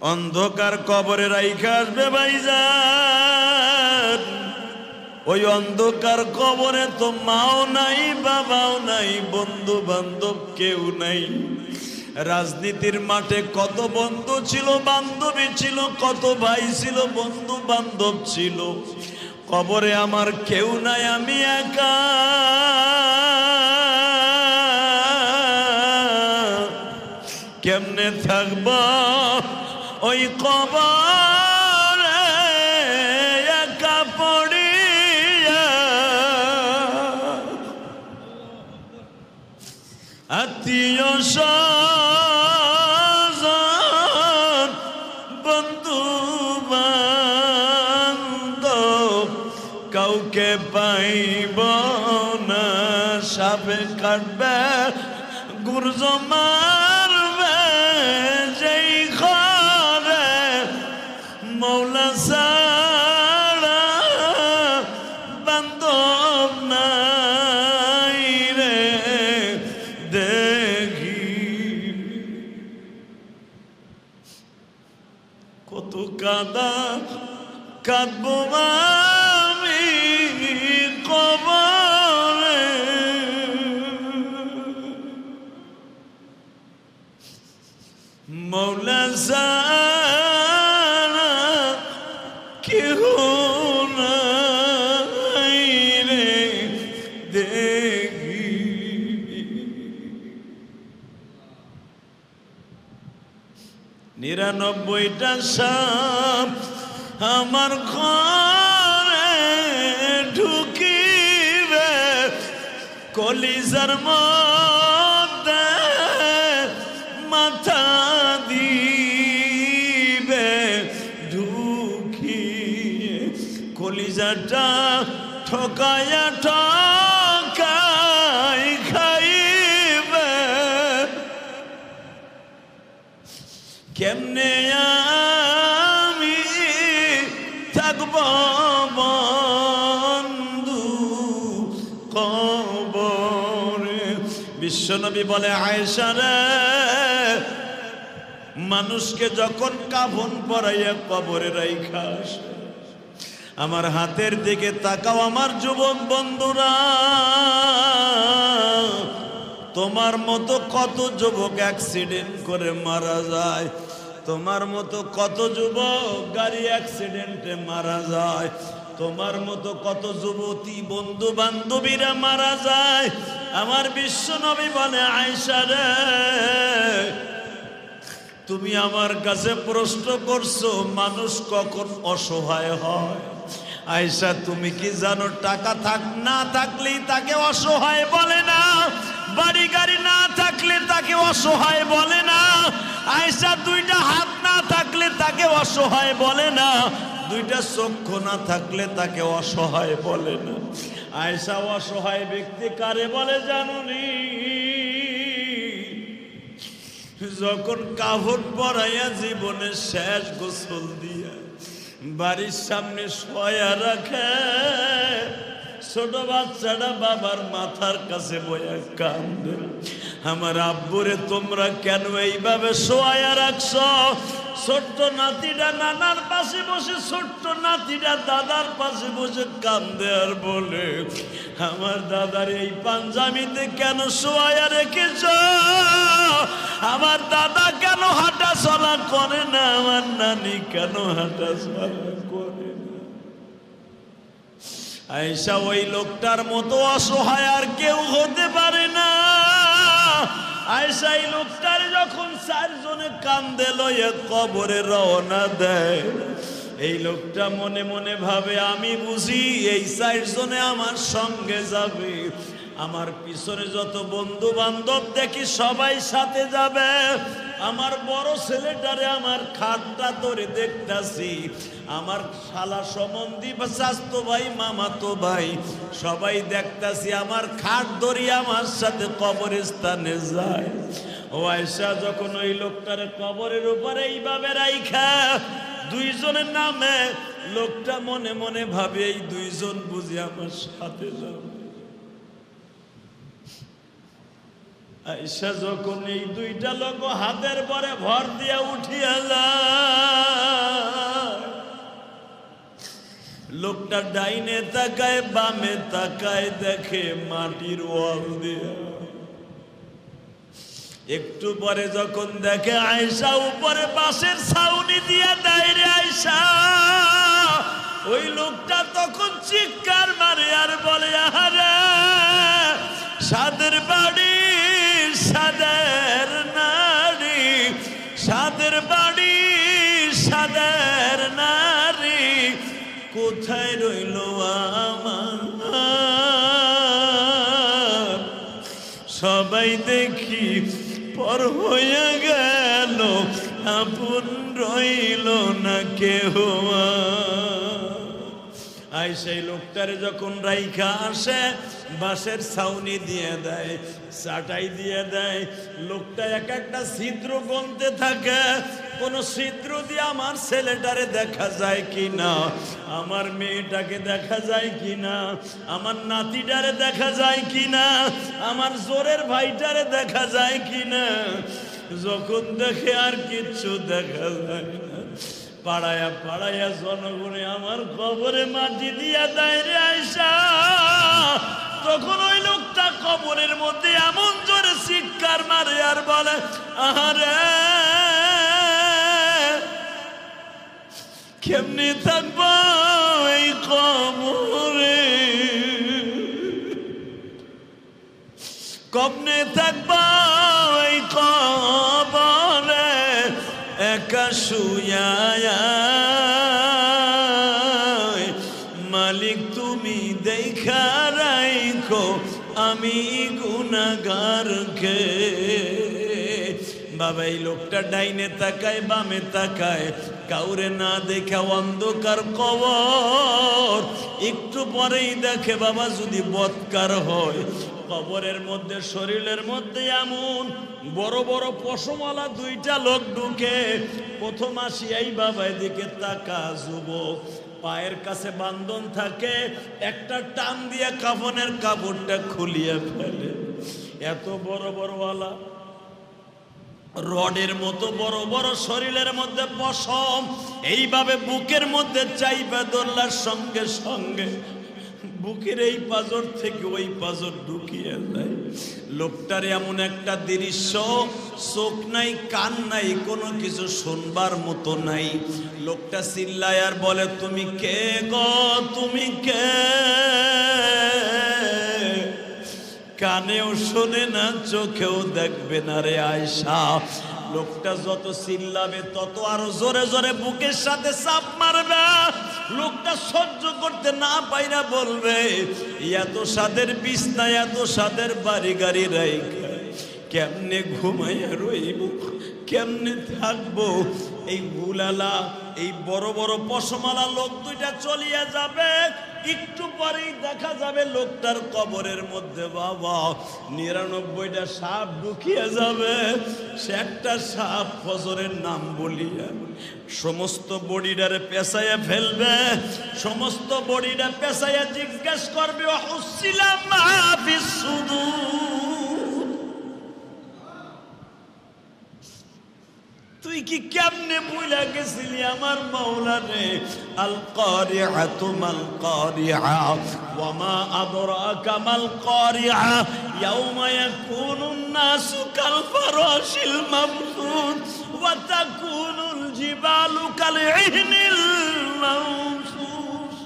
অন্ধকার কবরে রাইখা আসবে ভাইজান। ওই অন্ধকার কবরে তো মাও নাই, বাবাও নাই বন্ধু বান্ধব কেউ নাই। রাজনীতির মাঠে কত বন্ধু ছিল, বান্ধবী ছিল, কত ভাই ছিল বন্ধু বান্ধব ছিল। কবরে আমার কেউ নাই, আমি একা। কেমনে থাকব? ওই কবরে একা পড়িয়া। আত্মীয় বন্ধু কাউকে সাপে কাটবে গুর্জ মৌলা সারা বান্ধব নাই রে দেখি। কত কাদা কাঁদবো আমি নিরানব্বইটা সাপ আমার ঘরে ঢুকিবে কলিজার মধ্যে বিশ্বনবী বলে, আয়েশা রে, মানুষকে যখন কাফন পরাইয়া কবরে রাইখা আসে, আমার হাতের দিকে তাকাও আমার যুবক বন্ধুরা। তোমার মতো কত যুবক অ্যাক্সিডেন্ট করে মারা যায়। তোমার মতো কত যুবক গাড়ি অ্যাক্সিডেন্টে মারা যায়। তোমার মতো কত যুবতী বন্ধু বান্ধবীরা মারা যায়? আমার বিশ্ব নবী বলে আয়সা রে, তুমি আমার কাছে প্রশ্ন করছ, মানুষ কখন অসহায় হয়? আয়সা তুমি কি জানো, টাকা থাক, না থাকলেই তাকে অসহায় বলে না? বাড়ি গাড়ি না থাকলে তাকে অসহায় বলে না? আয়সা দুইটা হাত না থাকলে তাকে অসহায় বলে না? দুইটা চক্ষু না থাকলে তাকে অসহায় বলে না। আয়সা অসহায় ব্যক্তি কারে বলে জানুনি? যখন কাভন পরাইয়া জীবনের শেষ গোসল দিয়া বাড়ির সামনে শয়া রাখে, ছোট বাচ্চাটা বাবার মাথার কাছে বয়া কান্দে। আমার আব্বুরে তোমরা কেন এইভাবে শোয়া রাখছ? ছোট্ট নাতিটা নানার পাশে বসে, ছোট্ট নাতিটা দাদার পাশে বসে কান্দে আর বলে, আমার দাদার এই পাঞ্জাবিতে কেন শোয়া রেখেছ? আমার দাদা কেন হাঁটা চলা করে না? আমার নানি কেন হাঁটা চলা করে না? আয়সা ওই লোকটার মতো অসহায় আর কেউ হতে পারে না। আয়সা এই লোকটার যখন চারজনে কান্দে লয়ে কবরে রওনা দেয়, এই লোকটা মনে মনে ভাবে, আমি বুঝি এই চারজনে আমার সঙ্গে যাবে। আমার পিছনে যত বন্ধু বান্ধব দেখি সবাই সাথে যাবে। আমার বড় ছেলেটারে আমার খাটটা ধরে দেখতাছি। আমার শালা সম্বন্ধী স্বাস্থ্য ভাই, মামা তো ভাই, সবাই দেখতাছি আমার খাট ধরি আমার সাথে কবরস্থানে যায়। ও আয়সা যখন ওই লোকটার কবরের উপরে এইভাবে রাইখা, দুইজনের নামে লোকটা মনে মনে ভাবে এই দুইজন বুঝি আমার সাথে যাবে। আইসা যখন এই দুইটা লোক হাতের পরে ভর দিয়া উঠিয়া লোকটা ডাইনে তাকায়, বামে তাকায়, দেখে মাটির ওয়াল দিয়ে। একটু পরে যখন দেখে আয়সা উপরে বাসের ছাউনি দিয়া দেয় আয়সা ওই লোকটা তখন চিৎকার মারে আর বলে, আহারে, সাদের বাড়ি, সাদের নারী সাদের বাড়ি, সাদের নারী কোথায় রইল আমার? সবাই দেখি পর হয়ে গেল, আপন রইল না কেহ আই সেই লোকটারে যখন রাইখা আসে, বাঁশের ছাউনি দিয়ে দেয়, চাটাই দিয়ে দেয়, লোকটা এক একটা ছিদ্র গনতে থাকে কোন ছিদ্র দিয়ে আমার ছেলেটারে দেখা যায় কি না আমার মেয়েটাকে দেখা যায় কি না আমার নাতিটারে দেখা যায় কি না আমার জোরের ভাইটারে দেখা যায় কি না যখন দেখে আর কিচ্ছু দেখা যায় না। পাড়ায়া পাড়ায়া জনগণে আমার কবরে মাটি দিয়া দেয় রে আয়সা তখন ওই লোকটা কবরের মধ্যে এমন জোরে চিৎকার মারে আর বলে, আহারে! কেমনি থাকব এই কবরে? কমনে থাকব এই কবরে, একা শুয়ায় মালিক, তুমি দেখা রাইখো, আমি গুনাগারকে বাবা, এই লোকটা ডাইনে তাকায়, বামে তাকায় কাউরে না দেখে অন্ধকার কবর। একটু পরেই দেখে বাবা যদি বৎকার হয়। কবরের মধ্যে, শরীরের মধ্যে এমন বড় বড় পশমওয়ালা দুইটা লোক ঢুকে। প্রথম আসিয়াই বাবা, এদিকে তাকা যুবক। পায়ের কাছে বান্ধন থাকে, একটা টান দিয়ে কাফনের কাপড়টা খুলিয়ে ফেলে। এত বড় বড়ওয়ালা রডের মতো বড় বড় শরীরের মধ্যে পশম, এইভাবে বুকের মধ্যে চাইবা দোল্লার সঙ্গে সঙ্গে। বুকের এই পাজর থেকে ওই পাজর ঢুকিয়ে দেয়। লোকটার এমন একটা দৃশ্য, চোখ নাই, কান নাই, কোনো কিছু শুনবার মতো নাই। লোকটা চিল্লায় আর বলে, তুমি কে গো? তুমি কে? কানেও শোনে না, চোখেও দেখবে না রে আয়সা লোকটা যত চিল্লাবে, তত আরও জোরে জোরে বুকের সাথে চাপ মারবে। লোকটা সহ্য করতে না পাইরা বলবে, এত সাদের বিছনা, এত সাদের বাড়ি গাড়ি রাইখা। কেমনে ঘুমাইয়া রইব, কেমনে থাকব? এই বুলালা, এই বড় বড় পশমালা লোক দুইটা চলিয়া যাবে। একটু পরেই দেখা যাবে লোকটার কবরের মধ্যে। বাবা, নিরানব্বইটা সাপ ঢুকিয়ে যাবে। সে একটা সাপ ফজরের নাম বলিয়া সমস্ত বডিডারে পেঁচাইয়া ফেলবে। সমস্ত বডিটা পেঁচাইয়া জিজ্ঞেস করবে হুসিলাম মাহফিস সুদূর? তুই কি কেমনে বুইলা গেছিলি আমার মাওলা রে আল কারিআতু মাল কারিআ ওয়া মা আদরাকা মাল কারিআ ইয়াউমা ইয়াকুনুন নাসু কাল ফারাশিল মাবথুন ওয়া তাকুনুল জিবালু কাল ইহনিল মানফুস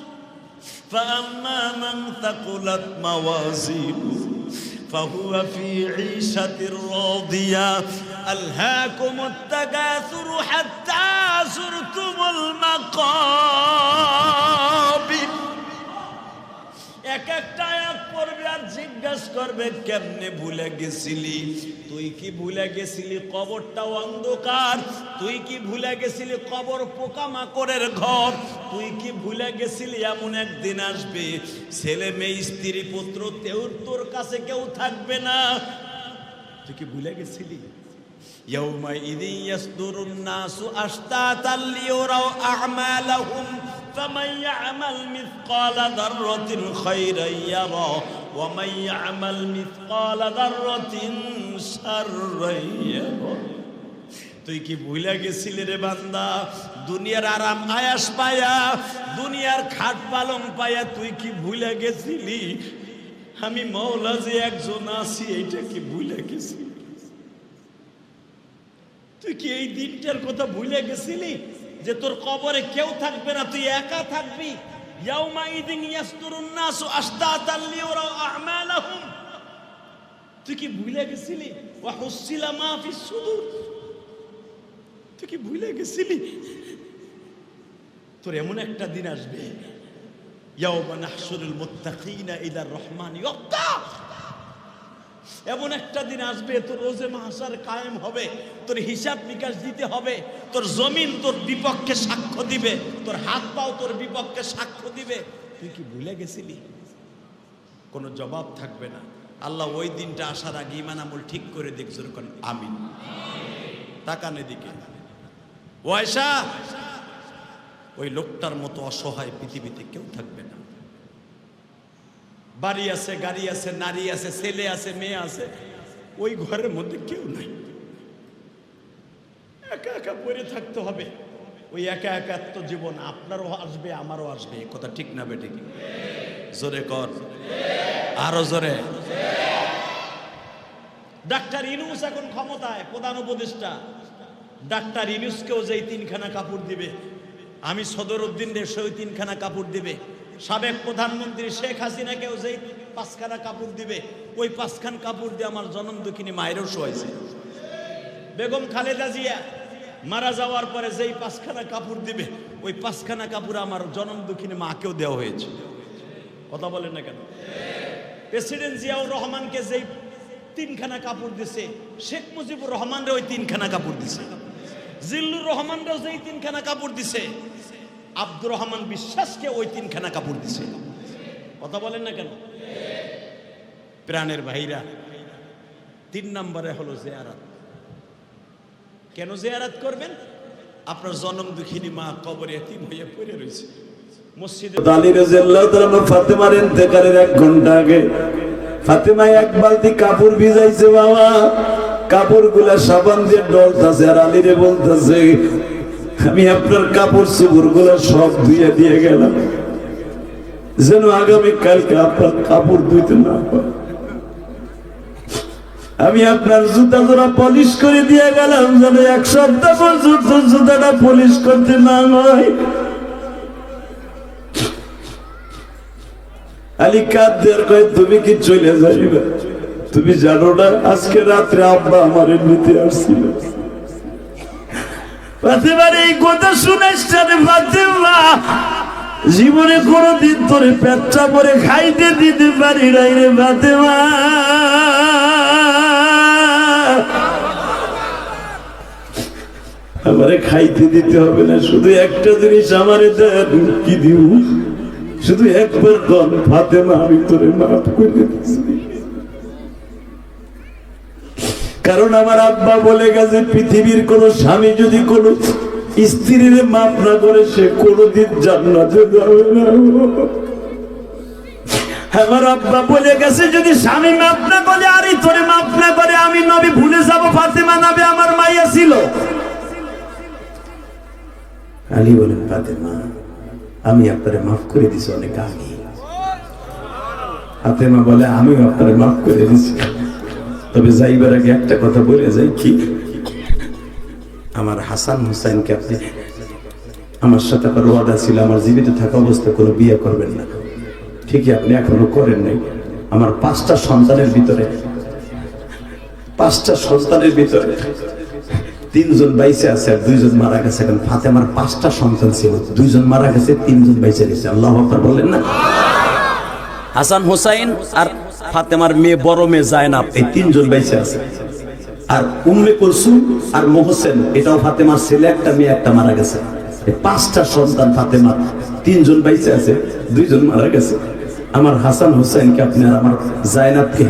فأما من ثقلت موازينه فهو في عيشة راضية ألهاكم التكاثر حتى زرتم المقابر এক একটা আয়াত পড়বে আর জিজ্ঞাসা করবে কেমনে ভুলে গেছিলি তুই কি ভুলে গেছিলি কবরটা অন্ধকার তুই কি ভুলে গেছিলি কবর পোকা মাকড়ের ঘর তুই কি ভুলে গেছিলি এমন একদিন আসবে ছেলে মেয়ে স্ত্রী পুত্র তেউ তোর কাছে কেউ থাকবে না তুই কি ভুলে গেছিলি يومئذ يصدر الناس أشتاتا ليروا أعمالهم فمن يعمل مثقال ذرة خيرا يرى ومن يعمل مثقال ذرة شرا يرى তুই কি ভুলে গেছিলি রে বান্দা দুনিয়ার আরাম আয়াস পায়া দুনিয়ার খাট পালং পায়া তুই কি ভুলে গেছিলি আমি মৌলা যে একজন আছি এইটা কি ভুলে গেছিলি তুই কি এই দিনটার কথা ভুলে গেছিলি? যে তোর কবরে কেউ থাকবে না, তুই একা থাকবি? তুই কি ভুলে গেছিলি? তুই কি ভুলে গেছিলি? তোর এমন একটা দিন আসবে। ইলার রহমান এমন একটা দিন আসবে, তোর রোজে মাহাসার কায়েম হবে, তোর হিসাব নিকাশ দিতে হবে, তোর জমিন তোর বিপক্ষে সাক্ষ্য দিবে, তোর হাত পাও তোর বিপক্ষে সাক্ষ্য দিবে। তুই কি ভুলে গেছিলি? কোনো জবাব থাকবে না। আল্লাহ ওই দিনটা আসার আগে ইমান আমল ঠিক করে দেখ যেরকম আমিন। তাকানে দিকে ওয়সা ওই লোকটার মতো অসহায় পৃথিবীতে কেউ থাকবে না। বাড়ি আছে, গাড়ি আছে, নারী আছে, ছেলে আছে, মেয়ে আছে, ওই ঘরের মধ্যে কেউ নাই। একা একা পড়ে থাকতে হবে। ওই একা একাত্ম জীবন আপনারও আসবে, আমারও আসবে কথা ঠিক না বেটে কি জোরে কর। আরও জোরে। ডাক্তার ইনুস এখন ক্ষমতায়, প্রধান উপদেষ্টা। ডাক্তার ইনুসকেও যেই তিনখানা কাপড় দিবে, আমি সদর উদ্দিন রেসে ওই তিনখানা কাপড় দিবে। সাবেক প্রধানমন্ত্রী শেখ হাসিনাকেও যেই পাঁচখানা কাপড় দিবে, ওই পাঁচখান কাপড় দিয়ে আমার জনম দুঃখিনী মায়েরও শোয়াইছে। বেগম খালেদা জিয়া মারা যাওয়ার পরে যেই পাঁচখানা কাপড় দিবে, ওই পাঁচখানা কাপড় আমার জনম দুঃখিনী মাকেও দেওয়া হয়েছে। কথা বলেন না কেন? প্রেসিডেন্ট জিয়াউর রহমানকে যেই তিনখানা কাপড় দিছে, শেখ মুজিবুর রহমানরে ওই তিনখানা কাপড় দিছে। জিল্লুর রহমানরাও যেই তিনখানা কাপড় দিছে আব্দুর রহমান বিশ্বাসকে ওই তিনখানা কাপড় দিছে। কথা বলেন না কেন? প্রাণের ভাইরা, তিন নম্বরে হলো জেয়ারাত। কেন জেয়ারাত করবেন? আপনার জনম দুঃখিনী মা কবরে এতিম হয়ে পড়ে রয়েছে। কাপড় ভিজাইছে সাবান দিয়ে ডলতাছে আর আলীরে বলতাছে আমি আপনার কাপড় চোপড়গুলা সব ধুয়ে দিয়ে গেলাম। যেন আগামী কালকে আপনার কাপড় ধুইতে না আমি আপনার জুতা জোড়া পলিশ করে দিয়ে গেলাম, যেন এক সপ্তাহ পর্যন্ত জুতাটা পলিশ করতে না হয়। আলী কাদের কয়, তুমি কি চলে যাইবে? তুমি জানো না, আজকে রাত্রে আব্বা আমার নিতে আসছিল। ফাতেমার এই কথা জীবনে কোনদিন তোরে পেটটা পরে খাইতে দিতে পারি নাই রে ফাতেমা। আমারে খাইতে দিতে হবে না, শুধু একটা জিনিস আমারে দেন, কি দিব? শুধু একবার দন, ফাতেমা, আমি তোরে মাফ করে দিচ্ছি কারণ আমার আব্বা বলে গেছে, পৃথিবীর কোন স্বামী যদি কোন স্ত্রীর মাপ না করে সে কোনদিন জান্নাতে যাবে না। আমার আব্বা বলে গেছে, যদি স্বামী মাপ না করে আরই তোরে মাপ না করে, আমি নবী ভুলে যাব, ফাতেমা নবী আমার মাইয়া ছিল। আলী বলেন, ফাতেমা, আমি আপনারে মাফ করে দিছি অনেক আগে। ফাতেমা বলে আমি আপনারে মাফ করে দিছি। তবে যাইবার আগে একটা কথা বলে যাই কি? আমার হাসান হুসাইনকে আপনি আমার সাথে আপনার ওয়াদা ছিল, আমার জীবিত থাকা অবস্থা কোনো বিয়ে করবেন না। ঠিকই আপনি এখনও করেন নাই। আমার পাঁচটা সন্তানের ভিতরে, পাঁচটা সন্তানের ভিতরে তিনজন বাইসে আছে আর দুইজন মারা গেছে। এখন ফাতেমার পাঁচটা সন্তান ছিল, দুইজন মারা গেছে, তিনজন বাইসে গেছে। আল্লাহ বললেন না? হাসান হুসাইন আর ফাতেমার মেয়ে, বড় মেয়ে জায়নাব। এই তিনজন বাইসে আছে। আর উম্মে কুলসুম আর মোহসেন, এটাও ফাতেমার ছেলে, একটা মেয়ে, একটা মারা গেছে। পাঁচটা সন্তান ফাতেমার, তিনজন বাইসে আছে, দুইজন মারা গেছে। আমার হাসান হোসেনকে আপনি আর আমার জায়নাবকে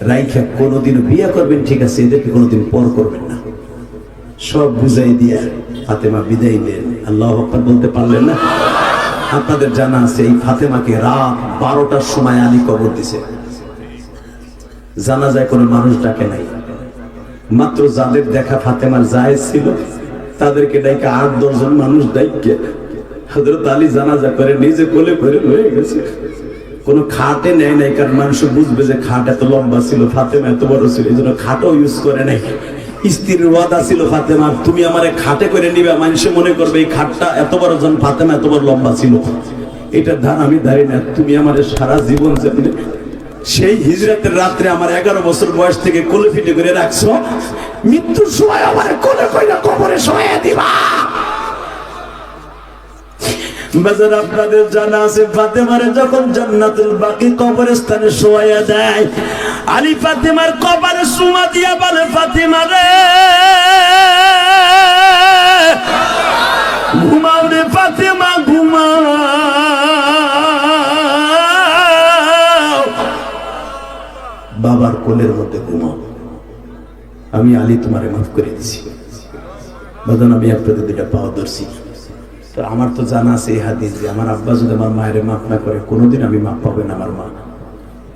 রাইখা কোনোদিন বিয়ে করবেন, ঠিক আছে, এদেরকে কোনোদিন পর করবেন না। সব বুঝাই দিয়া ফাতেমা বিদায় নেন। আল্লাহ আকবার বলতে পারলেন না? আপনাদের জানা আছে, এই ফাতেমাকে রাত বারোটার সময় আলী কবর দিছে। জানা যায় কোনো মানুষ ডাকে নাই। মাত্র যাদের দেখা ফাতেমার জায়েজ ছিল, তাদেরকে ডাইকে আট দশজন মানুষ ডাইকে হজরত আলী জানাজা করে, নিজে কোলে করে হয়ে গেছে। কোনো খাটে নেয় নাই, কারণ মানুষ বুঝবে যে খাট এত লম্বা ছিল, ফাতেমা এত বড় ছিল, এই জন্য খাটও ইউজ করে নাই। স্ত্রীর ওয়াদা ছিল ফাতেমা, তুমি আমারে খাটে করে নিবে, মানুষে মনে করবে এই খাটটা এত বড় জন, ফাতেমা এত বড় লম্বা ছিল। এটার ধান আমি দাঁড়িয়ে না, তুমি আমাদের সারা জীবন যেমনি সেই হিজরাতের রাত্রে আমার এগারো বছর বয়স থেকে কোলে ফিটে করে রাখছো, মৃত্যুর সময় আমার কোলে কইলা কবরে শোয়া দিবা। আপনাদের জানা আছে, ফাতেমারে যখন জান্নাতুল বাকি কবরস্থানে শোয়া দেয় আলী ফাতেমার কবরে সুমা দিয়া বলে, ফাতেমা রে! কোলের মধ্যে ঘুমাও। আমি আলী তোমারে মাফ করে দিছি। বাদান, আমি আপনাদের দুটা পাওয়া ধরছি। তো আমার তো জানা আছে এই হাদিস যে আমার আব্বা যদি আমার মায়ের মাফ না করে, কোনোদিন আমি মাফ পাবেন আমার মা।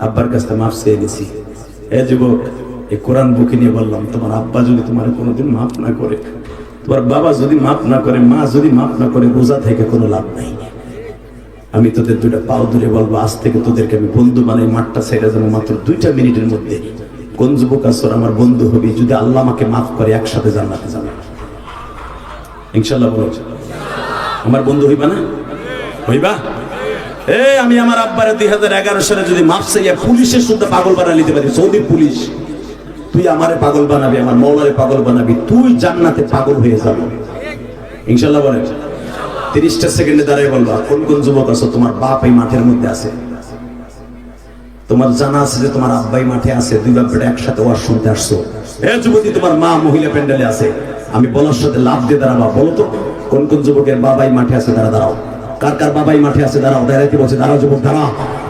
আব্বার কাছ থেকে মাফ চেয়ে নিছি। এ যুবক, এই কোরআন বুকে নিয়ে বললাম, তোমার আব্বা যদি তোমার কোনোদিন মাফ না করে, তোমার বাবা যদি মাফ না করে, মা যদি মাফ না করে, রোজা থেকে কোনো লাভ নাই। আমি তোদের দুইটা পাও ধরে বলব, আজ থেকে তোদেরকে আমি বন্ধু বানাই, মাঠটা ছেড়ে যাব মাত্র দুইটা মিনিটের মধ্যে। কোন যুবক আসর আমার বন্ধু হবি, যদি আল্লাহ আমাকে মাফ করে, একসাথে জান্নাতে যাবে। ইনশাল্লাহ বলো। আমার বন্ধু হইবা না? হইবা? এ, আমি আমার আব্বারে দুই হাজার এগারো সালে যদি মাফ চাইয়া পুলিশের শুদ্ধ পাগল বানা নিতে পারি, সৌদি পুলিশ। তুই আমারে পাগল বানাবি, আমার মৌলারে পাগল বানাবি, তুই জান্নাতে পাগল হয়ে যাব। ইনশাল্লাহ বলে তিরিশটা সেকেন্ডে দাঁড়িয়ে বলবা কোন কোন যুবক আছো? তোমার বাপ এই মাঠের মধ্যে আছে। তোমার জানা আছে যে তোমার আব্বাই মাঠে আছে, দুই বাপ বেটা একসাথে ওয়াজ শুনতে আসছো। হ্যাঁ যুবতী, তোমার মা মহিলা প্যান্ডেলে আছে। আমি বলার সাথে লাভ দিয়ে দাঁড়াবা, বলো তো, কোন কোন যুবকের বাবাই মাঠে আছে? তারা দাঁড়াও। কার কার বাবাই মাঠে আছে, দাঁড়াও, দাঁড়াইতে বলছে, দাঁড়াও যুবক দাঁড়া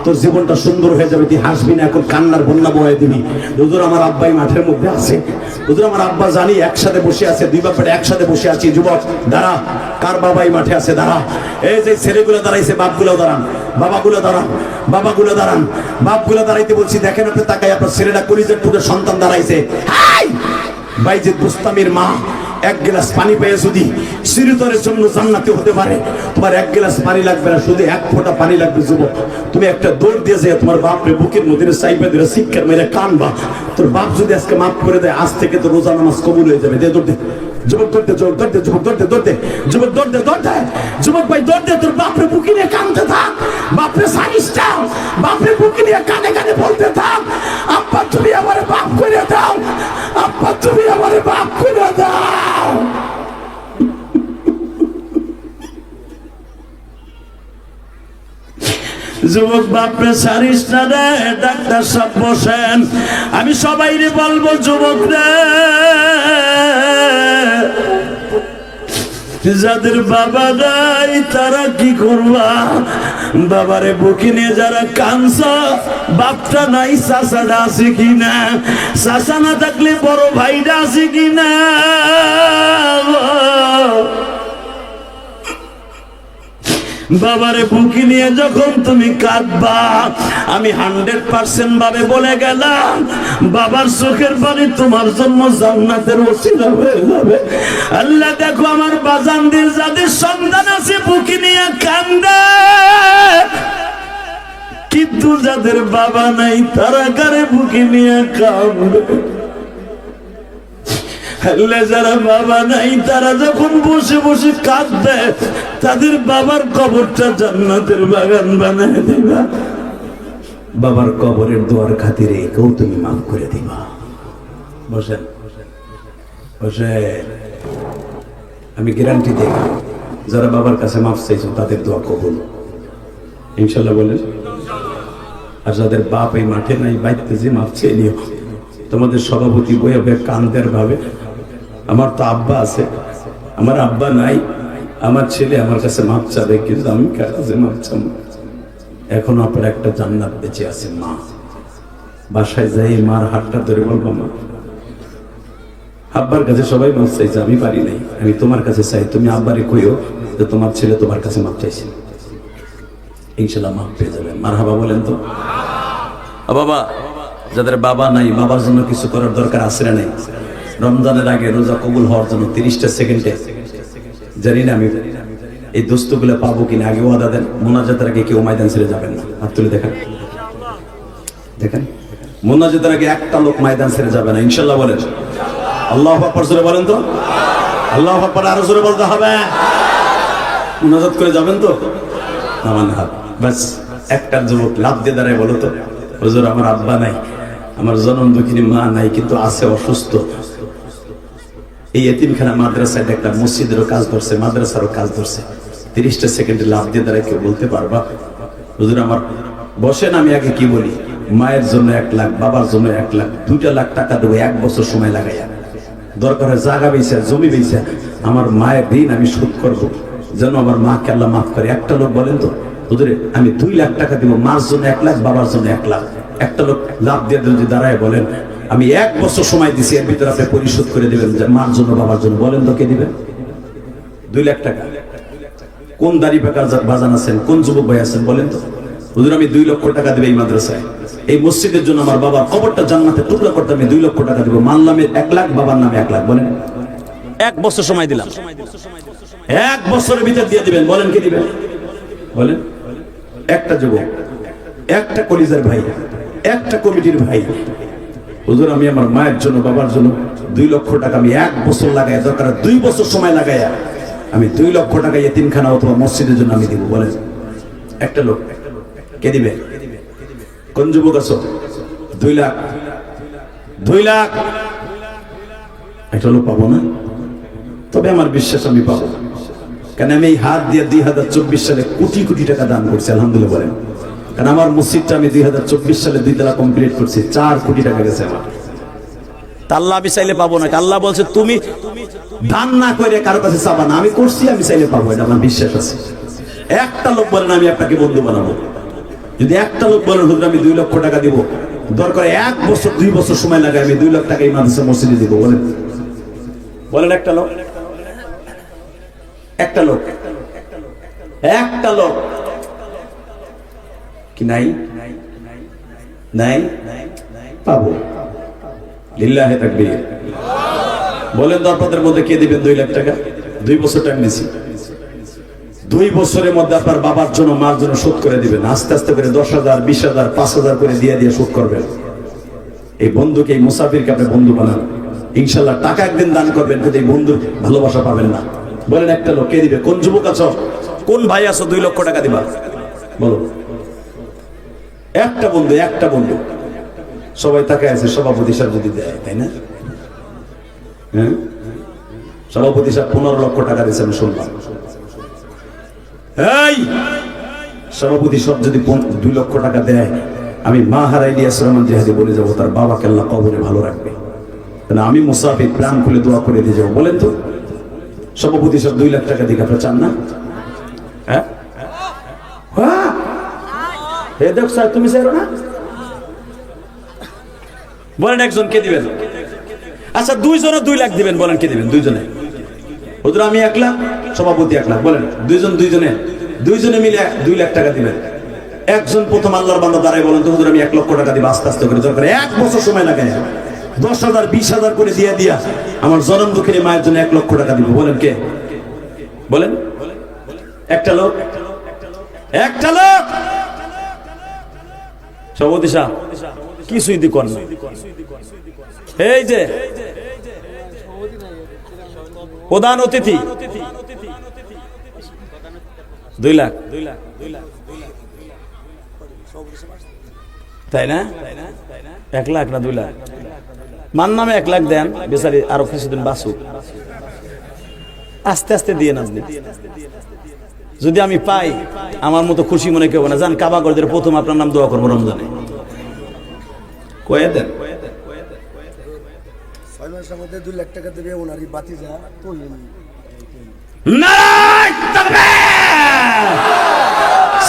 তোর জীবনটা সুন্দর হয়ে যাবে, তুই হাসবি না, এখন কান্নার বন্যা বয়ে দিবি। হুজুর, আমার আব্বাই মাঠের মধ্যে আছে। হুজুর, আমার আব্বা জানি একসাথে বসে আছে, দুই বাপের একসাথে বসে আছি। যুবক, দাঁড়া। কার বাবাই মাঠে আছে, দাঁড়া। এই যে ছেলেগুলো দাঁড়াইছে, বাপগুলো দাঁড়ান। বাবাগুলো দাঁড়ান বাবাগুলো দাঁড়ান। বাপগুলো দাঁড়াইতে বলছি, দেখেন আপনি তাকাই, আপনার ছেলেটা কলিজের টুকে সন্তান দাঁড়াইছে। হাই! বাইজিদ বুস্তামির মা। এক গ্লাস পানি পেয়ে যদি চিরতরের জন্য জান্নাতি হতে পারে, তোমার এক গ্লাস পানি লাগবে না, শুধু এক ফোঁটা পানি লাগবে, যুবক। তুমি একটা দৌড় দিয়ে যে তোমার বাপরে বুকের মধ্যে চাইবে দিলে শিক্ষার মেরে কানবা। তোর বাপ যদি আজকে মাফ করে দেয়, আজ থেকে তো রোজা নামাজ কবুল হয়ে যাবে। দে দৌড় দে। যুবক দৌড়তে, যুবক ধরতে যুবক ধরতে দৌড়তে। যুবক দৌড়তে দৌড়তে। যুবক ভাই দৌড়তে, তোর বাপরে বুকি নিয়ে কাঁদতে থাক। বাপরে সারিস চাও। বাপরে বুকি নিয়ে কানে কানে বলতে থাক। আব্বা, তুমি আমার বাপ করে দাও। আব্বা, তুমি আমার বাপ করে দাও। যুবক বাপরে, সারিস না রে, ডাক্তার সব বসেন। আমি সবাই রে বলব, যুবক রে। যাদের বাবা নাই, তারা কি করবা? বাবারে বুকে নিয়ে যারা কানস বাপটা নাই চাষাটা আছে কিনা চাষা না থাকলে বড় ভাইটা আছে কিনা বাবারে বুকি নিয়ে যখন তুমি কাঁদবা, আমি হান্ড্রেড পার্সেন্ট ভাবে বলে গেলাম, বাবার চোখের পানি তোমার জন্য জান্নাতের ওসিলা হয়ে যাবে। আল্লাহ দেখো আমার বাজানদের যাদের সন্তান আছে বুকি নিয়ে কান্দে। কিন্তু যাদের বাবা নাই, তারা কারে বুকি নিয়ে কান্দে? আল্লাহ যারা বাবা নাই, তারা যখন বসে বসে কাঁদবে, তাদের বাবার কবরটা জান্নাতের বাগান বানায় দিবা। বাবার কবরের দোয়ার খাতিরে কেউ তুমি মাফ করে দিবা। বসেন বসে আমি গ্যারান্টি দিই, যারা বাবার কাছে মাফ চাইছো, তাদের দোয়া কবুল। ইনশাল্লাহ বলেন। আর যাদের বাপ এই মাঠে নাই বাইতে যে মাফ চেয়ে নিও। তোমাদের সভাপতি বই হবে কান্দের ভাবে। আমার তো আব্বা আছে। আমার আব্বা নাই, আমার ছেলে আমার কাছে মাপ চাবে, কিন্তু আমি কাছে মাপ চাবো? এখন আপনার একটা জান্নাত বেঁচে আছে মা। বাসায় যাই, মার হাতটা ধরে বলব, মা। আব্বার কাছে সবাই মাপ চাইছে, আমি পারি নাই। আমি তোমার কাছে চাই, তুমি আব্বারে কইও যে তোমার ছেলে তোমার কাছে মাপ চাইছে। ইনশাল্লাহ মাপ পেয়ে যাবে। মার হাবা বলেন তো। বাবা, যাদের বাবা নাই, বাবার জন্য কিছু করার দরকার না নেই? রমজানের আগে রোজা কবুল হওয়ার জন্য তিরিশটা সেকেন্ডে। জানি না আমি এই দোস্তগুলো পাবো কিনা, আগে ওয়াদা দেন, মোনাজাতের আগে কেউ ময়দান ছেড়ে যাবেন না। হাত তুলে দেখেন। দেখেন? মোনাজাতের আগে একটা লোক ময়দান ছেড়ে যাবে না, ইনশাল্লাহ বলেন। আল্লাহ আকবর, জোরে বলেন তো। আল্লাহ আকবর, আরও জোরে বলতে হবে। মোনাজাত করে যাবেন তো? আমার হাত। ব্যাস, একটা যুবক লাভ দিয়ে দাঁড়ায় বলো তো, হুজুর, আমার আব্বা নাই, আমার জনম দুঃখিনী মা নাই, কিন্তু আছে অসুস্থ এই এতিমখানা মাদ্রাসায় দেখলাম মসজিদেরও কাজ ধরছে, মাদ্রাসারও কাজ ধরছে। তিরিশটা সেকেন্ডে লাভ দিয়ে দাঁড়ায় কেউ বলতে পারবা? হুজুর আমার, বসেন আমি আগে কি বলি? মায়ের জন্য এক লাখ, বাবার জন্য এক লাখ, দুইটা লাখ টাকা দেবো, এক বছর সময় লাগাইয়া। দরকার হয় জায়গা বেছে জমি বেছে আমার মায়ের ঋণ আমি শোধ করব। যেন আমার মাকে আল্লাহ মাফ করে। একটা লোক বলেন তো, হুজুরে, আমি দুই লাখ টাকা দিব, মার জন্য এক লাখ, বাবার জন্য এক লাখ। একটা লোক লাভ দিয়ে যদি দাঁড়ায় বলেন আমি এক বছর সময় দিছি, এর ভিতরে আপনি পরিশোধ করে দেবেন মার জন্য, বাবার জন্য, বলেন তো কে দিবেন? দুই লাখ টাকা। কোন দাড়ি পাকার বাজান আছেন, কোন যুবক ভাই আছেন, বলেন তো? হুজুর, আমি দুই লক্ষ টাকা দেবে এই মাদ্রাসায়। এই মসজিদের জন্য আমার বাবার কবরটা জান্নাতে টুকরা করতে আমি দুই লক্ষ টাকা দেবো। মানলামের এক লাখ, বাবার নামে এক লাখ, বলেন। এক বছর সময় দিলাম। এক বছরের ভিতর দিয়ে দিবেন, বলেন কি দিবেন? বলেন। একটা যুবক, একটা কলিজার ভাই, একটা কমিটির ভাই হুজুর, আমি আমার মায়ের জন্য, বাবার জন্য দুই লক্ষ টাকা, আমি এক বছর লাগাই দরকার দুই বছর সময় লাগাইয়া, আমি দুই লক্ষ টাকা তিনখানা অথবা মসজিদের জন্য আমি দিব। বলেন, একটা লোক, কে দিবে? কোন যুবক আছো? দুই লাখ। দুই লাখ। একটা লোক পাবো না? তবে আমার বিশ্বাস আমি পাবো। কেন আমি এই হাত দিয়ে দুই হাজার চব্বিশ সালে কোটি কোটি টাকা দান করছি, আলহামদুলিল্লাহ বলেন। কারণ আমার মসজিদটা আমি দুই হাজার চব্বিশ সালে দুই তালা কমপ্লিট করছি। চার কোটি টাকা গেছে আমার। আল্লাহ আমি চাইলে পাবো না। আল্লাহ বলছে, তুমি দান না করে কারও কাছে চাবা না। আমি করছি, আমি চাইলে পাবো এটা আমার বিশ্বাস আছে। একটা লোক বলেন, আমি আপনাকে বন্ধু বানাবো। যদি একটা লোক বলেন, হুজুর, আমি দুই লক্ষ টাকা দিব। দরকার এক বছর, দুই বছর সময় লাগে আমি দুই লাখ টাকা এই মাদ্রাসা মসজিদে দিব। বলেন। বলেন একটা লোক। একটা লোক। একটা লোক। কি নাই? নাই? পাবো। লিল্লাহে তাকবীর। বলেন মধ্যে কে দিবেন দুই লাখ টাকা? দুই বছর টাইম দুই বছরের মধ্যে আপনার বাবার জন্য, মার জন্য শোধ করে দিবেন। আস্তে আস্তে করে দশ হাজার, বিশ হাজার, পাঁচ হাজার করে দিয়ে দিয়ে শোধ করবেন। এই বন্ধুকে, এই মুসাফিরকে আপনি বন্ধু বানান। ইনশাল্লাহ টাকা একদিন দান করবেন, কিন্তু এই বন্ধুর ভালোবাসা পাবেন না। বলেন একটা লোক, কে দিবে? কোন যুবক আছো? কোন ভাই আছো? দুই লক্ষ টাকা দিবা। বলো। একটা বন্ধু একটা বন্ধু। সবাই তাকে আছে, সভাপতি যদি দেয়, তাই না? হ্যাঁ? সভাপতি সাহেব পনেরো লক্ষ টাকা দিয়েছে, আমি শুনলাম। সভাপতি সব যদি দুই লক্ষ টাকা দেয়, আমি মা হারাই দিয়ে রহমান জেহাদি বলে যাব, তার বাবা আল্লাহ কবরে ভালো রাখবে। তাহলে আমি মুসাফির প্রাণ খুলে দোয়া করে দিয়ে যাব, বলেন তো। সভাপতি সব দুই লাখ টাকা দিকে আপনার চান না? হ্যাঁ? হ্যাঁ? হে দেখ স্যার, তুমি স্যার না বলেন একজন কে দিবেন? আচ্ছা দুইজনে দুই লাখ দিবেন, বলেন কে দিবেন, দুইজনে? হুজুর, আমি এক লাখ, সভাপতি এক লাখ, বলেন, দুইজন, দুইজনে? দুইজনে মিলে দুই লাখ টাকা দিবেন। একজন প্রথম আল্লাহর বান্দা দাঁড়ায় বলেন তো, হুজুর, আমি এক লক্ষ টাকা দিব, আস্তে আস্তে করে দরকার এক বছর সময় লাগে দশ হাজার, বিশ হাজার করে দিয়ে দিয়া আমার জনম দুঃখিনী মায়ের জন্য এক লক্ষ টাকা দিব, বলেন কে? বলেন? একটা লোক? একটা লোক? সভাপতি সাহেব, কিছুই দি কর এই যে, প্রধান অতিথি, দুই লাখ। তাই না? এক লাখ না দুই লাখ? মান নামে এক লাখ দেন, বেচারি আরও কিছুদিন বাঁচুক। আস্তে আস্তে দিয়ে নাম যদি আমি পাই আমার মতো খুশি মনে কেউ না। যান কাবাগরদের প্রথম আপনার নাম দোয়া করব রমজানে। কয়ে দেন ছয় মাসের মধ্যে দুই লাখ!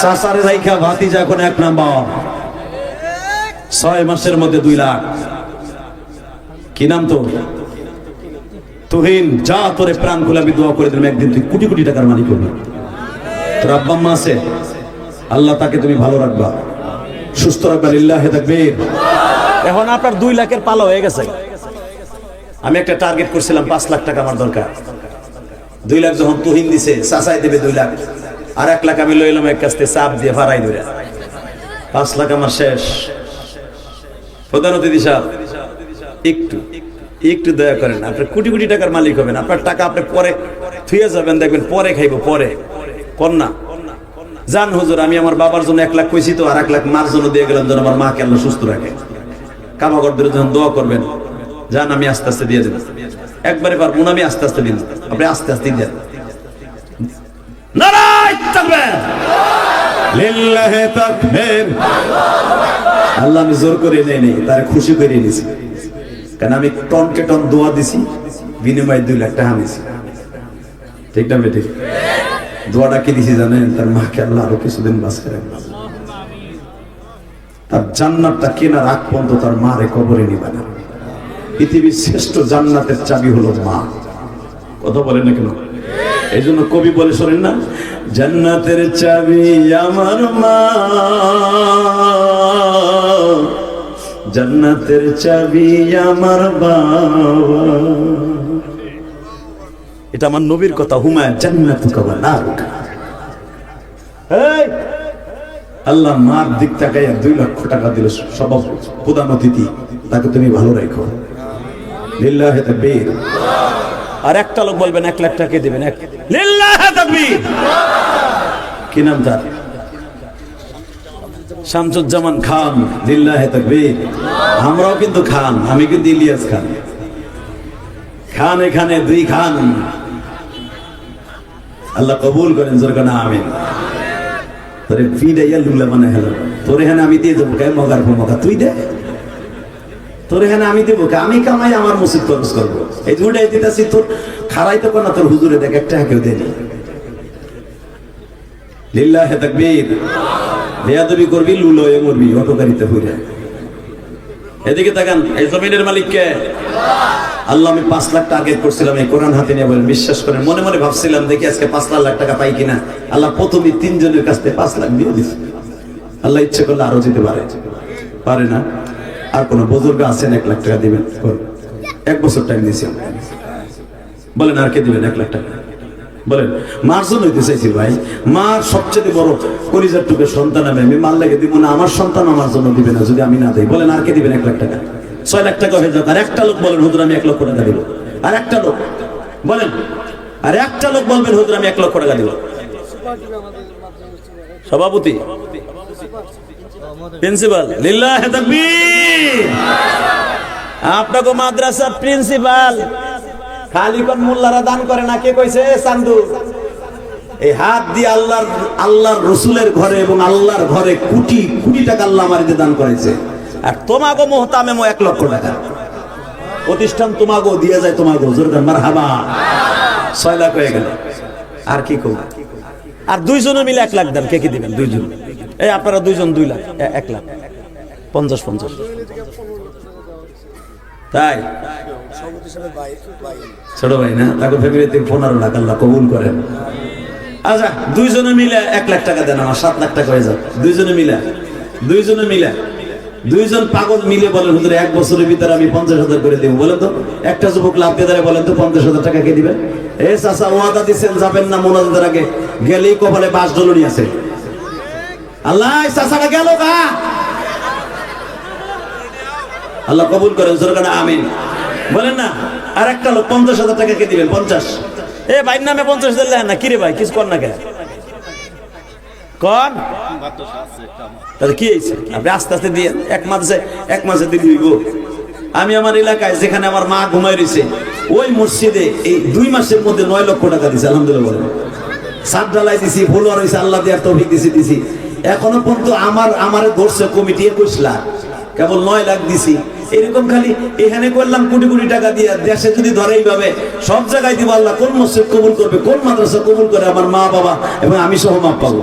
সাসারে রাইখা এক নাম্বার। ছয় মাসের মধ্যে দুই কি নাম তো তুহিন যা তোরে প্রাণ খুলে আমি দোয়া করে দিলাম একদিন তুই কোটি কোটি টাকার মালিক হবি। তোর আব্বা আছে? আল্লাহ তাকে তুমি ভালো রাখবা। সুস্থ রাখবা, লিল্লাহে তাকবীর। এখন আপনার দুই লাখের পালা হয়ে গেছে। আমি একটা টার্গেট করছিলাম, পাঁচ লাখ টাকা আমার দরকার। দুই লাখ যখন তুহিন দিছে, চাচাই দেবে দুই লাখ। আর এক লাখ আমি লইলাম এক কাছ থেকে চাপ দিয়ে ভাড়াই ধরে। পাঁচ লাখ আমার শেষ। প্রধান অতিথি সাহেব, একটু একটু দয়া করেন, আপনার কোটি কোটি টাকার মালিক হবেন। আপনার টাকা আপনি পরে থুয়ে যাবেন, দেখবেন পরে খাইবো, পরে। কন্যা। জান হুজুর আমি আমার বাবার জন্য এক লাখ কইছি তো আর এক লাখ মার জন্য দিয়ে গেলাম যেন আমার মাকে আল্লাহ সুস্থ রাখে। কামাগরদের যখন দোয়া করবেন যান আমি আস্তে আস্তে দিয়ে দেব। একবারে পারব না আমি আস্তে আস্তে দিন আপনি আস্তে আস্তে দেন। আল্লাহ আমি জোর করে নেই নেই তার খুশি করে নিয়েছি কারণ আমি টনকে টন দোয়া দিছি বিনিময়ে দুই লাখ টাকা নিয়েছি ঠিক না বেটি দোয়াটা কি দিছি জানেন? তার মাকে আল্লাহ আরও কিছুদিন বাস করে তার জান্নাতটা কেনার আগ পর্যন্ত তার মা রে কবরে নিবে না। পৃথিবীর শ্রেষ্ঠ জান্নাতের চাবি হলো মা। কথা বলেন না কেন? এই জন্য কবি বলে শোনেন না, জান্নাতের চাবি আমার মা। জান্নাতের চাবি আমার বাবা। এটা আমার নবীর কথা হুমায় জান্নাত আল্লাহ মার দিক তাকাইয়া দুই লক্ষ টাকা দিল সব প্রধান অতিথি তাকে তুমি ভালো রেখো। লিল্লাহে তাকবীর। আর একটা লোক বলবেন এক লাখ টাকা দিবেন এক। লিল্লাহে তাকবীর! কি নাম তার? শামসুজ্জামান খান লিল্লাহে তাকবীর। আমরাও কিন্তু খান আমি কিন্তু ইলিয়াস খান। খান এখানে দুই খান। আল্লাহ কবুল করেন, জোর আমিন। তোরে তোরে হেনে আমি দিয়ে দেবো কে? মগার তুই দে। তোরে হেনে আমি দেবো কে? আমি কামাই আমার মসজিদ খরচ করব। এই দুটাই দিতেছি তোর, খারাই তো না তোর হুজুরে দেখ, একটা কেউ দেনি লিল্লাহে তাকবীর। বেয়াদবি করবি লুলো এ মরবি অটো গাড়িতে হইরা। এদিকে তাকান, এই জমিনের মালিককে আল্লাহ, আমি পাঁচ লাখ টার্গেট করছিলাম, এই কোরআন হাতে নিয়ে বলেন, বিশ্বাস করেন, মনে মনে ভাবছিলাম, দেখি আজকে পাঁচ লাখ লাখ টাকা পাই কিনা। আল্লাহ প্রথমে তিনজনের কাছ থেকে পাঁচ লাখ দিয়ে দিচ্ছে আল্লাহ ইচ্ছে করলে আরও যেতে পারে। পারে না? আর কোন বুজুর্গ আছেন, এক লাখ টাকা দিবেন? এক বছর টাইম দিয়েছি বলেন, আর কে দিবেন? এক লাখ টাকা। বলেন, মার জন্য হইতে চাইছি ভাই। মার সবচেয়ে বড় পরিজার টুকে সন্তান আমি আমি মার লেগে দিব না, আমার সন্তান আমার জন্য দিবে না যদি আমি না দিই। বলেন, আর কে দিবেন এক লাখ টাকা? ছয় লাখ টাকা হয়ে যাক, আর একটা লোক বলেন, হুজুর, আমি এক লক্ষ টাকা দিব। আর একটা লোক বলেন, আর একটা লোক বলবেন, হুজুর, আমি এক লক্ষ টাকা দিব। সভাপতি, প্রিন্সিপাল, লিল্লাহ তাকবীর। আপনাকে মাদ্রাসা প্রিন্সিপাল খালি কোন মোল্লারা দান করে না? কে কইছে? চান্দু। এই হাত দিয়ে আল্লাহর আল্লাহর রসুলের ঘরে এবং আল্লাহর ঘরে কোটি কোটি টাকা আল্লাহ আমারিতে দান করেছে। আর তোমাগো মোহতামে মো এক লক্ষ টাকা। প্রতিষ্ঠান তোমাগো, দিয়ে যায় তোমাগো। জোরকার মার হাবা ছয় লাখ হয়ে গেল। আর কি কব আর দুইজনে মিলে এক লাখ দেন। কে কি দিবেন? দুইজন। এই আপনারা দুইজন দুই লাখ এক লাখ। পঞ্চাশ পঞ্চাশ। তাই? ছোট ভাই না? তাকে ফ্যামিলিতে পনেরো লাখ আল্লাহ কবুল করেন। আচ্ছা দুইজনে মিলে এক লাখ টাকা দেন আমার, সাত লাখ টাকা হয়ে যাবে দুইজনে মিলে দুইজনে মিলে, দুইজন পাগল মিলে বলেন, হুজুর, এক বছরের ভিতরে আমি পঞ্চাশ হাজার করে দেবো, বলেন তো। একটা যুবক লাভ দিয়ে বলেন তো, পঞ্চাশ হাজার টাকা কে দিবেন এ চাচা, ওয়াদা দিচ্ছেন যাবেন না মোনাজাতের আগে। গেলেই কপালে বাস ডলনি আছে। আল্লাহ চাচাটা গেল গা আল্লাহ কবুল করেন সরকার আমিন। বলেন না আর একটা লোক পঞ্চাশ হাজার টাকা কে দিবেন? পঞ্চাশ। এ, ভাইয়ের নামে পঞ্চাশ হাজার লেখেন না। কিরে ভাই, কিছু কর না কে কন তাহলে কি হয়েছে? আপনি আস্তে আস্তে দিয়ে এক মাসে এক মাসে দিয়ে দিব আমি আমার এলাকায় যেখানে আমার মা ঘুমাই রয়েছে, ওই মসজিদে এই দুই মাসের মধ্যে নয় লক্ষ টাকা দিছে, আলহামদুলিল্লাহ সাত ডালাই দিছি ফুল রয়েছে, আল্লাহ দেওয়ার তৌফিক দিছি দিছি। এখনও পর্যন্ত আমার আমারে ধরছে কমিটি একুশ লাখ। কেবল নয় লাখ দিছি। এরকম খালি এখানে করলাম কোটি কোটি টাকা দিয়ে দেশে যদি ধরেই এইভাবে সব জায়গায় দিব আল্লাহ, কোন মসজিদ কবুল করবে, কোন মাদ্রাসা কবুল করে আমার মা বাবা এবং আমি সহ মাপ পাবো